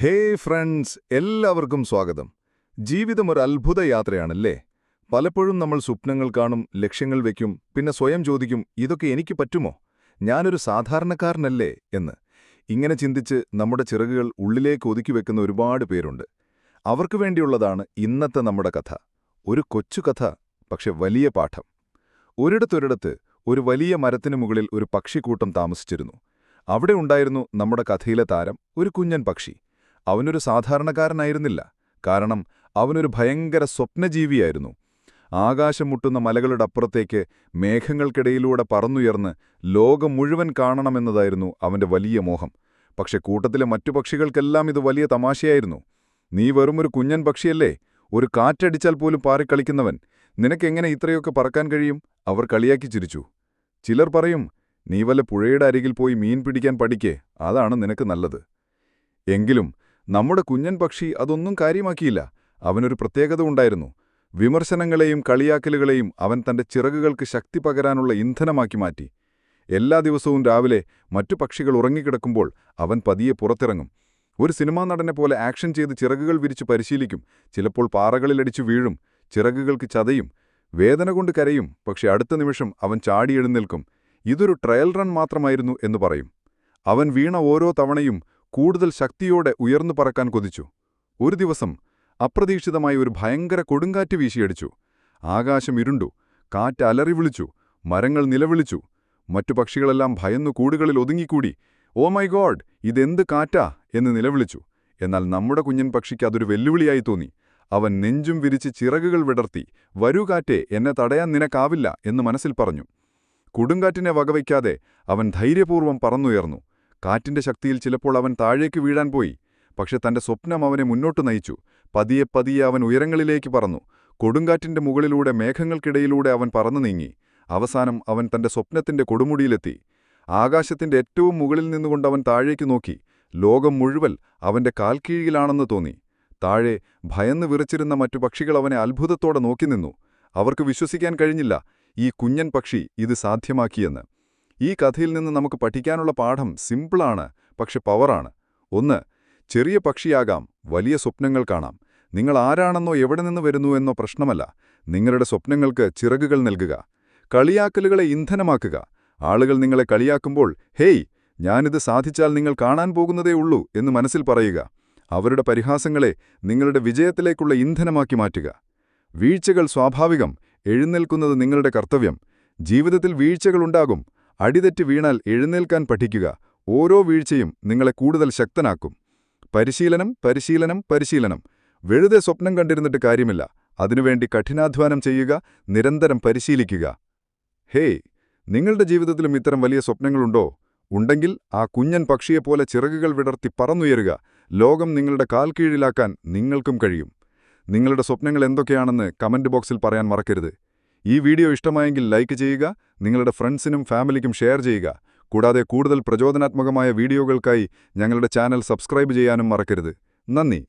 ഹേ friends എല്ലാവർക്കും സ്വാഗതം. ജീവിതം ഒരു അത്ഭുത യാത്രയാണല്ലേ? പലപ്പോഴും നമ്മൾ സ്വപ്നങ്ങൾ കാണും ലക്ഷ്യങ്ങൾ വയ്ക്കും പിന്നെ സ്വയം ചോദിക്കും ഇതൊക്കെ എനിക്ക് പറ്റുമോ? ഞാനൊരു സാധാരണക്കാരനല്ലേ? എന്ന്. ഇങ്ങനെ ചിന്തിച്ച് നമ്മുടെ ചിറകുകൾ ഉള്ളിലേക്ക് ഒതുക്കി വെക്കുന്ന ഒരുപാട് പേരുണ്ട്. അവർക്ക് വേണ്ടിയുള്ളതാണ് ഇന്നത്തെ നമ്മുടെ കഥ. ഒരു കൊച്ചു കഥ പക്ഷെ വലിയ പാഠം. ഒരിടത്തൊരിടത്ത് ഒരു വലിയ മരത്തിനു മുകളിൽ ഒരു പക്ഷിക്കൂട്ടം താമസിച്ചിരുന്നു. അവിടെ ഉണ്ടായിരുന്നു നമ്മുടെ കഥയിലെ താരം ഒരു കുഞ്ഞൻ പക്ഷി. അവനൊരു സാധാരണക്കാരനായിരുന്നില്ല. കാരണം അവനൊരു ഭയങ്കര സ്വപ്നജീവിയായിരുന്നു. ആകാശം മുട്ടുന്ന മലകളുടെ അപ്പുറത്തേക്ക് മേഘങ്ങൾക്കിടയിലൂടെ പറന്നുയർന്ന് ലോകം മുഴുവൻ കാണണമെന്നതായിരുന്നു അവന്റെ വലിയ മോഹം. പക്ഷെ കൂട്ടത്തിലെ മറ്റു പക്ഷികൾക്കെല്ലാം ഇത് വലിയ തമാശയായിരുന്നു. നീ വെറുമൊരു കുഞ്ഞൻ പക്ഷിയല്ലേ? ഒരു കാറ്റടിച്ചാൽ പോലും പാറിക്കളിക്കുന്നവൻ. നിനക്കെങ്ങനെ ഇത്രയൊക്കെ പറക്കാൻ കഴിയും? അവർ കളിയാക്കി ചിരിച്ചു. ചിലർ പറയും നീ വല്ല പുഴയുടെ അരികിൽ പോയി മീൻ പിടിക്കാൻ പഠിക്കേ. അതാണ് നിനക്ക് നല്ലത്. എങ്കിലും നമ്മുടെ കുഞ്ഞൻ പക്ഷി അതൊന്നും കാര്യമാക്കിയില്ല. അവനൊരു പ്രത്യേകത ഉണ്ടായിരുന്നു. വിമർശനങ്ങളെയും കളിയാക്കലുകളെയും അവൻ തന്റെ ചിറകുകൾക്ക് ശക്തി പകരാനുള്ള ഇന്ധനമാക്കി മാറ്റി. എല്ലാ ദിവസവും രാവിലെ മറ്റു പക്ഷികൾ ഉറങ്ങിക്കിടക്കുമ്പോൾ അവൻ പതിയെ പുറത്തിറങ്ങും. ഒരു സിനിമാ നടനെ പോലെ ആക്ഷൻ ചെയ്ത് ചിറകുകൾ വിരിച്ച് പരിശീലിക്കും. ചിലപ്പോൾ പാറകളിലടിച്ചു വീഴും ചിറകുകൾക്ക് ചതയും വേദന കൊണ്ട് കരയും. പക്ഷെ അടുത്ത നിമിഷം അവൻ ചാടി എഴുന്നേൽക്കും. ഇതൊരു ട്രയൽ റൺ മാത്രമായിരുന്നു എന്ന് പറയും. അവൻ വീണ ഓരോ തവണയും കൂടുതൽ ശക്തിയോടെ ഉയർന്നു പറക്കാൻ കൊതിച്ചു. ഒരു ദിവസം അപ്രതീക്ഷിതമായി ഒരു ഭയങ്കര കൊടുങ്കാറ്റ് വീശിയടിച്ചു. ആകാശം ഇരുണ്ടു കാറ്റ് അലറി വിളിച്ചു മരങ്ങൾ നിലവിളിച്ചു. മറ്റു പക്ഷികളെല്ലാം ഭയന്നു കൂടുകളിൽ ഒതുങ്ങിക്കൂടി. ഓ മൈ ഗോഡ് ഇതെന്ത് കാറ്റാ? എന്ന് നിലവിളിച്ചു. എന്നാൽ നമ്മുടെ കുഞ്ഞൻ പക്ഷിക്ക് അതൊരു വെല്ലുവിളിയായി തോന്നി. അവൻ നെഞ്ചും വിരിച്ച് ചിറകുകൾ വിടർത്തി വരൂ കാറ്റേ എന്നെ തടയാൻ നിനക്കാവില്ല എന്ന് മനസ്സിൽ പറഞ്ഞു. കൊടുങ്കാറ്റിനെ വകവയ്ക്കാതെ അവൻ ധൈര്യപൂർവം പറന്നുയർന്നു. കാറ്റിന്റെ ശക്തിയിൽ ചിലപ്പോൾ അവൻ താഴേക്ക് വീഴാൻ പോയി. പക്ഷെ തന്റെ സ്വപ്നം അവനെ മുന്നോട്ട് നയിച്ചു. പതിയെ പതിയെ അവൻ ഉയരങ്ങളിലേക്ക് പറന്നു. കൊടുങ്കാറ്റിന്റെ മുകളിലൂടെ മേഘങ്ങൾക്കിടയിലൂടെ അവൻ പറന്നു നീങ്ങി. അവസാനം അവൻ തന്റെ സ്വപ്നത്തിന്റെ കൊടുമുടിയിലെത്തി. ആകാശത്തിന്റെ ഏറ്റവും മുകളിൽ നിന്നുകൊണ്ട് അവൻ താഴേക്ക് നോക്കി. ലോകം മുഴുവൻ അവന്റെ കാൽക്കീഴിലാണെന്ന് തോന്നി. താഴെ ഭയന്ന് വിറച്ചിരുന്ന മറ്റു പക്ഷികൾ അവനെ അത്ഭുതത്തോടെ നോക്കി നിന്നു. അവർക്ക് വിശ്വസിക്കാൻ കഴിഞ്ഞില്ല. ഈ കുഞ്ഞൻ പക്ഷി ഇത് സാധ്യമാക്കിയെന്ന്. ഈ കഥയിൽ നിന്ന് നമുക്ക് പഠിക്കാനുള്ള പാഠം സിമ്പിളാണ് പക്ഷെ പവറാണ്. ഒന്ന് ചെറിയ പക്ഷിയാകാം വലിയ സ്വപ്നങ്ങൾ കാണാം. നിങ്ങൾ ആരാണെന്നോ എവിടെ നിന്ന് വരുന്നു എന്നോ പ്രശ്നമല്ല. നിങ്ങളുടെ സ്വപ്നങ്ങൾക്ക് ചിറകുകൾ നൽകുക. കളിയാക്കലുകളെ ഇന്ധനമാക്കുക. ആളുകൾ നിങ്ങളെ കളിയാക്കുമ്പോൾ ഹേയ് ഞാനിത് സാധിച്ചാൽ നിങ്ങൾ കാണാൻ പോകുന്നതേ ഉള്ളൂ എന്ന് മനസ്സിൽ പറയുക. അവരുടെ പരിഹാസങ്ങളെ നിങ്ങളുടെ വിജയത്തിലേക്കുള്ള ഇന്ധനമാക്കി മാറ്റുക. വീഴ്ചകൾ സ്വാഭാവികം എഴുന്നേൽക്കുന്നത് നിങ്ങളുടെ കർത്തവ്യം. ജീവിതത്തിൽ വീഴ്ചകളുണ്ടാകും അടിതെറ്റി വീണാൽ എഴുന്നേൽക്കാൻ പഠിക്കുക. ഓരോ വീഴ്ചയും നിങ്ങളെ കൂടുതൽ ശക്തനാക്കും. പരിശീലനം പരിശീലനം പരിശീലനം. വെറുതെ സ്വപ്നം കണ്ടിരുന്നിട്ട് കാര്യമില്ല. അതിനുവേണ്ടി കഠിനാധ്വാനം ചെയ്യുക നിരന്തരം പരിശീലിക്കുക. ഹേയ് നിങ്ങളുടെ ജീവിതത്തിലും ഇത്തരം വലിയ സ്വപ്നങ്ങളുണ്ടോ? ഉണ്ടെങ്കിൽ ആ കുഞ്ഞൻ പക്ഷിയെപ്പോലെ ചിറകുകൾ വിടർത്തി പറന്നുയരുക. ലോകം നിങ്ങളുടെ കാൽ കീഴിലാക്കാൻ നിങ്ങൾക്കും കഴിയും. നിങ്ങളുടെ സ്വപ്നങ്ങൾ എന്തൊക്കെയാണെന്ന് കമന്റ് ബോക്സിൽ പറയാൻ മറക്കരുത്. ഈ വീഡിയോ ഇഷ്ടമായെങ്കിൽ ലൈക്ക് ചെയ്യുക നിങ്ങളുടെ ഫ്രണ്ട്സിനും ഫാമിലിക്കും ഷെയർ ചെയ്യുക. കൂടാതെ കൂടുതൽ പ്രചോദനാത്മകമായ വീഡിയോകൾക്കായി ഞങ്ങളുടെ ചാനൽ സബ്സ്ക്രൈബ് ചെയ്യാനും മറക്കരുത്. നന്ദി.